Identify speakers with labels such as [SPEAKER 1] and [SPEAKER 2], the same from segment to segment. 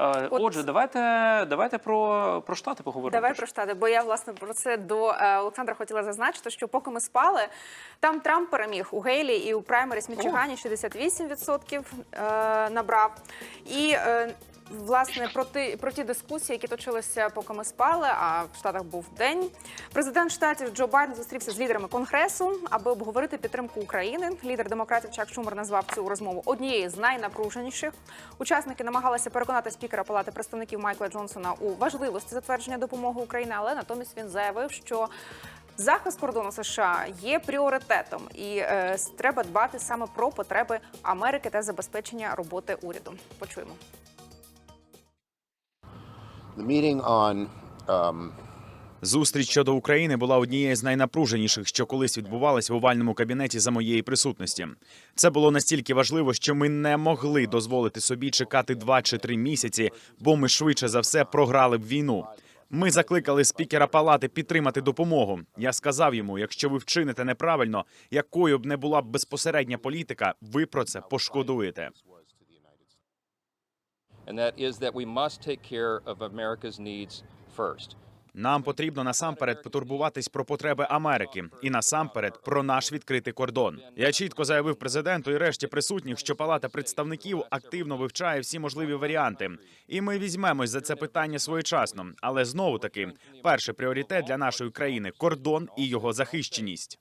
[SPEAKER 1] Е,
[SPEAKER 2] От-
[SPEAKER 1] Отже, давайте, давайте про, про штати поговоримо.
[SPEAKER 2] Давай про штати, бо я власне про це до е, Олександра хотіла зазначити, що поки ми спали, там Трамп переміг у Гейлі і у праймеріс Мічигані 68% е, набрав. І власне про ті, про ті дискусії, які точилися, поки ми спали. А в Штатах був день. Президент штатів Джо Байден зустрівся з лідерами конгресу, аби обговорити підтримку України. Лідер демократів Чак Шумер назвав цю розмову однією з найнапруженіших. Учасники намагалися переконати спікера Палати представників Майкла Джонсона у важливості затвердження допомоги Україні, але натомість він заявив, що захист кордону США є пріоритетом, і е, треба дбати саме про потреби Америки та забезпечення роботи уряду. Почуємо.
[SPEAKER 3] Зустріч щодо України була однією з найнапруженіших, що колись відбувалась в овальному кабінеті за моєї присутності. Це було настільки важливо, що ми не могли дозволити собі чекати два чи три місяці, бо ми швидше за все програли б війну. Ми закликали спікера палати підтримати допомогу. Я сказав йому: якщо ви вчините неправильно, якою б не була б безпосередня політика, ви про це пошкодуєте.
[SPEAKER 4] And that is that we must take care of America's needs first.
[SPEAKER 3] Нам потрібно насамперед потурбуватись про потреби Америки і насамперед про наш відкритий кордон. Я чітко заявив президенту і решті присутніх, що Палата представників активно вивчає всі можливі варіанти, і ми візьмемось за це питання своєчасно. Але знову таки, перший пріоритет для нашої країни кордон і його захищеність.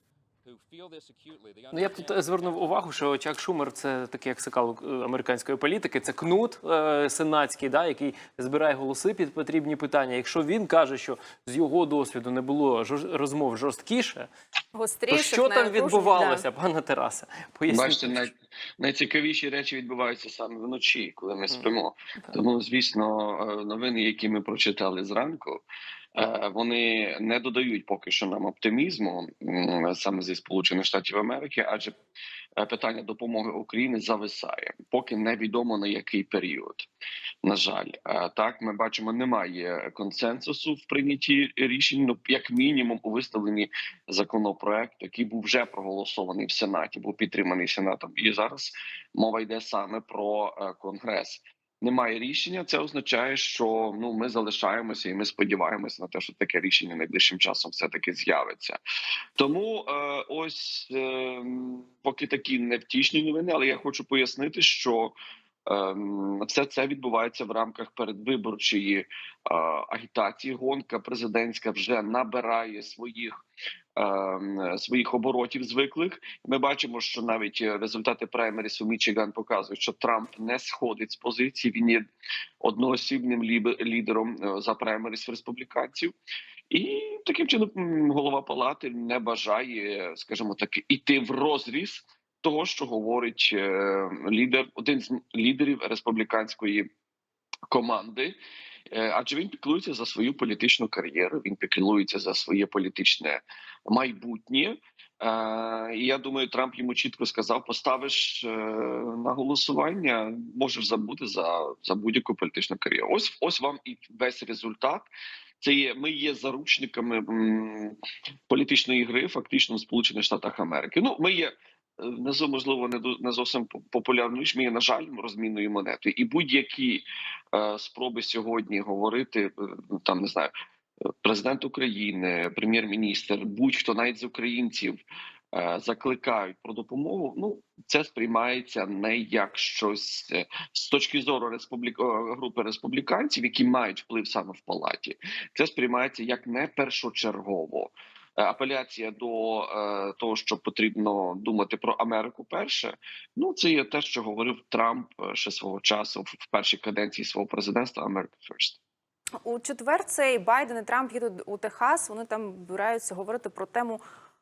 [SPEAKER 1] Ну, я б тут е, звернув увагу, що Чак Шумер це такий як сикал е, американської політики. Це кнут е, сенатський, да, який збирає голоси під потрібні питання. Якщо він каже, що з його досвіду не було жор- розмов жорсткіше, то що там відбувалося, пане Тарасе? Поясніть.
[SPEAKER 5] Бачите, най... найцікавіші речі відбуваються саме вночі, коли ми спимо. Тому, звісно, е, новини, які ми прочитали зранку, вони не додають поки що нам оптимізму саме зі Сполучених Штатів Америки, адже е, питання допомоги Україні зависає, поки невідомо на який період. На жаль, Е, так ми бачимо, немає консенсусу в прийнятті рішень. Ну як мінімум у виставленні законопроект, який був вже проголосований в Сенаті, був підтриманий Сенатом, і зараз мова йде саме про е, Конгрес. Немає рішення. Це означає, що ну ми залишаємося, і ми сподіваємося на те, що таке рішення найближчим часом все таки з'явиться. Тому е, ось е, поки такі невтішні новини, але я хочу пояснити, що все це відбувається в рамках передвиборчої е, агітації. Гонка президентська вже набирає своїх. ем, Своїх оборотів звиклих ми бачимо, що навіть результати праймерісу Мічиган показують, що Трамп не сходить з позиції. Він є одноосібним лідером е, за праймеріс республіканців, і таким чином голова палати не бажає, скажімо так, іти в розріз того, що говорить е, лідер, один з лідерів республіканської команди. Е, Адже він піклується за свою політичну кар'єру, він піклується за своє політичне майбутнє. Е, І я думаю, Трамп йому чітко сказав: поставиш на голосування, можеш забути за, за будь-яку політичну кар'єру. Ось ось вам і весь результат. Це є ми є заручниками м, політичної гри, фактично в Сполучених Штатах Америки. Ну, ми є назву, можливо, не не зовсім по- популярною, ніж ми на жаль, розмінною монетою. І будь-які е, спроби сьогодні говорити е, там не знаю, президент України, прем'єр-міністр, будь-хто навіть з українців. е, Закликають про допомогу. Ну це сприймається не як щось е, з точки зору республік... групи республіканців, які мають вплив саме в палаті. Це сприймається як не першочергово. Е, Апеляція до е, того, що потрібно думати про Америку перше. Ну це є те, що говорив Трамп е, ще свого часу в першій каденції свого президентства America First.
[SPEAKER 2] У четвер цей Байден і Трамп їдуть у Техас. Вони там збираються говорити про тему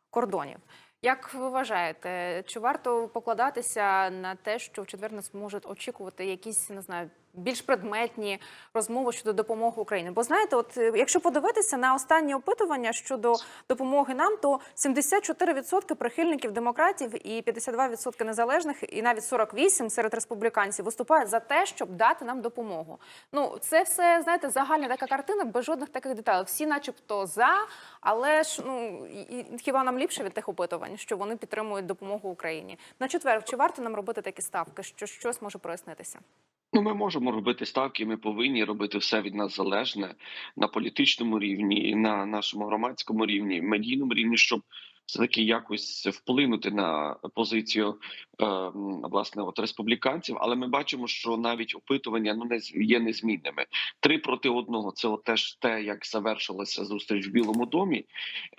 [SPEAKER 2] кордонів. Як ви вважаєте, чи варто покладатися на те, що в четвер нас можуть очікувати якісь не знаю більш предметні розмови щодо допомоги Україні? Бо знаєте, от е, якщо подивитися на останні опитування щодо допомоги нам, то 74% прихильників демократів і 52% незалежних, і навіть 48% серед республіканців виступають за те, щоб дати нам допомогу. Ну це все знаєте загальна така картина без жодних таких деталей. Всі, начебто, за, але ж ну хіба нам ліпше від тих опитувань, що вони підтримують допомогу Україні на четвер? Чи варто нам робити такі ставки? Що щось може прояснитися?
[SPEAKER 5] Ну, ми можемо робити ставки. Ми повинні робити все від нас залежне на політичному рівні, на нашому громадському рівні, медійному рівні, щоб все таки якось вплинути на позицію е, власне от республіканців. Але ми бачимо, що навіть опитування ну не є незмінними. Три проти одного. Це от теж те, як завершилася зустріч в Білому домі,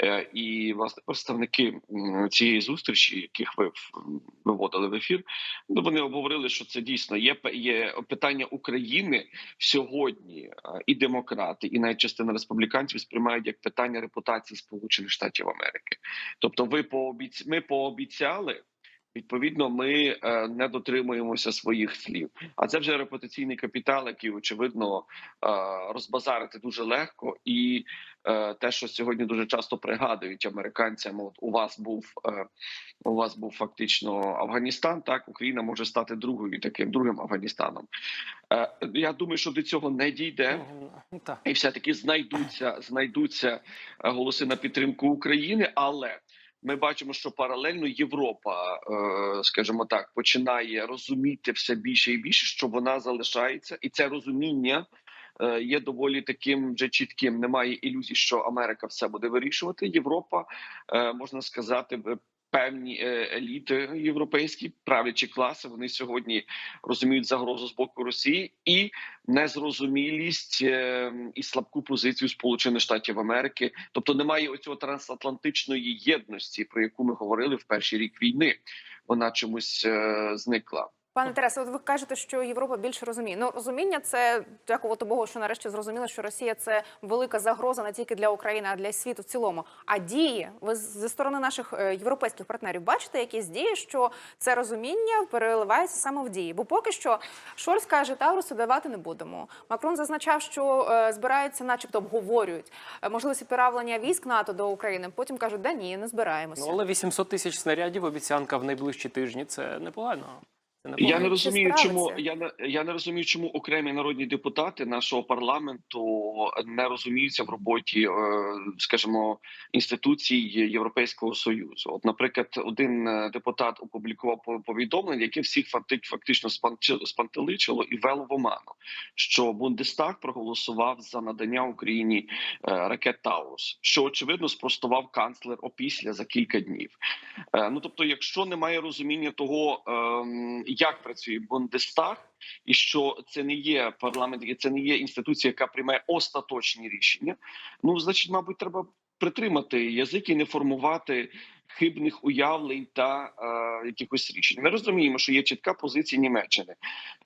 [SPEAKER 5] Е, і власне представники цієї зустрічі, яких ви виводили в ефір, ну вони обговорили, що це дійсно є є питання України сьогодні. е, І демократи, і навіть частина республіканців сприймають як питання репутації Сполучених Штатів Америки. Тобто, ви пообіц... ми пообіцяли. Відповідно, ми е, не дотримуємося своїх слів. А це вже репутаційний капітал, який очевидно е, розбазарити дуже легко, і е, те, що сьогодні дуже часто пригадують американцям, от у вас був у вас був фактично Афганістан. Так Україна може стати другою таким другим Афганістаном. Я думаю, що до цього не дійде. І все таки знайдуться знайдуться голоси на підтримку України, але ми бачимо, що паралельно Європа, е, скажімо так, починає розуміти все більше і більше, що вона залишається, і це розуміння. е, Є доволі таким вже чітким. Немає ілюзій, що Америка все буде вирішувати. Європа е, можна сказати, певні е, еліти європейські правлячі класи. Вони сьогодні розуміють загрозу з боку Росії і незрозумілість е, і слабку позицію Сполучених Штатів Америки. Тобто немає оцього трансатлантичної єдності, про яку ми говорили в перший рік війни. Вона чомусь е, зникла.
[SPEAKER 2] Пане Тересе, от ви кажете, що Європа більше розуміє. Ну розуміння це дякувати Богу, що нарешті зрозуміло, що Росія це велика загроза не тільки для України, а для світу в цілому. А дії ви зі сторони наших е, європейських партнерів бачите якісь дії, що це розуміння переливається саме в дії? Бо поки що Шольц каже, Таврусу давати не будемо. Макрон зазначав, що е, збираються, начебто, обговорюють е, можливість військ НАТО до України. Потім кажуть, да ні, не збираємося.
[SPEAKER 1] Ну, але 800 тисяч снарядів обіцянка в найближчі тижні це непогано. Це
[SPEAKER 5] Я не розумію, чому я не я не розумію, чому окремі народні депутати нашого парламенту не розуміються в роботі, е, скажімо, інституцій Європейського союзу. От, наприклад, один е, депутат опублікував по- повідомлення, яке всіх факти- фактично спантеличило і вело в оману, що Бундестаг проголосував за надання Україні е, ракет Таурус, що очевидно спростував канцлер опісля за кілька днів. Ну тобто, якщо немає розуміння того, ем, як працює Бундестаг, і що це не є парламент, це не є інституція, яка приймає остаточні рішення. Ну значить, мабуть, треба притримати язик і не формувати хибних уявлень та е, якихось рішень. Ми розуміємо, що є чітка позиція Німеччини.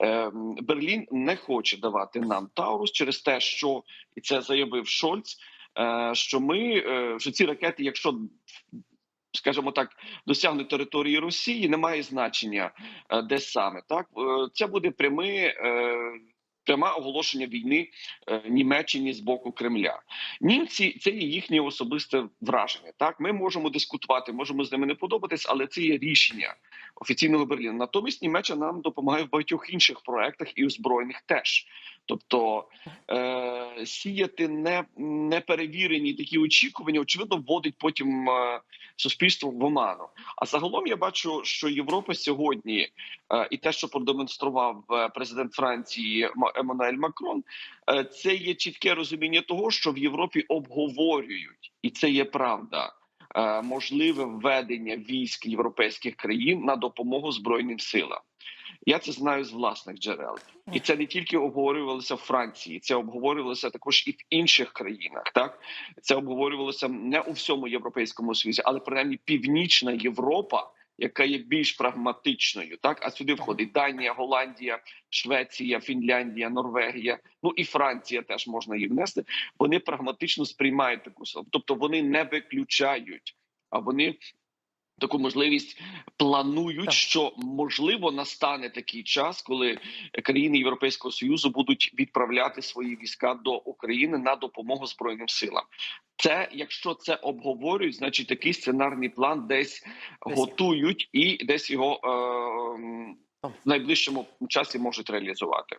[SPEAKER 5] Е, Берлін не хоче давати нам Таурус через те, що і це заявив Шольц. е, Що ми е, що ці ракети, якщо скажімо так, досягнуть території Росії, немає значення е, де саме. Так Е, це буде пряме. е, Пряме оголошення війни Німеччині з боку Кремля. Німці це є їхнє особисте враження. Так, ми можемо дискутувати, можемо з ними не подобатись, але це є рішення офіційного Берліна. Натомість Німеччина нам допомагає в багатьох інших проектах і озброєних теж. Тобто е, сіяти не, неперевірені такі очікування, очевидно, вводить потім е, суспільство в оману. А загалом я бачу, що Європа сьогодні е, і те, що продемонстрував е, президент Франції Ма- Еммануель Макрон, е, це є чітке розуміння того, що в Європі обговорюють, і це є правда. е, Можливе введення військ європейських країн на допомогу збройним силам. Я це знаю з власних джерел, і це не тільки обговорювалося в Франції, це обговорювалося також і в інших країнах. Так це обговорювалося не у всьому європейському союзі, але принаймні північна Європа, яка є більш прагматичною, так а сюди входить Данія, Голландія, Швеція, Фінляндія, Норвегія, ну і Франція теж можна її внести. Вони прагматично сприймають таку силу. тобто вони не виключають, а вони. Таку можливість планують,
[SPEAKER 1] Так.
[SPEAKER 5] що можливо настане такий час, коли країни Європейського союзу будуть відправляти свої війська до України на допомогу збройним силам. Це якщо це обговорюють, значить такий сценарний план десь
[SPEAKER 1] Десь.
[SPEAKER 5] готують і десь його е, в найближчому часі можуть реалізувати.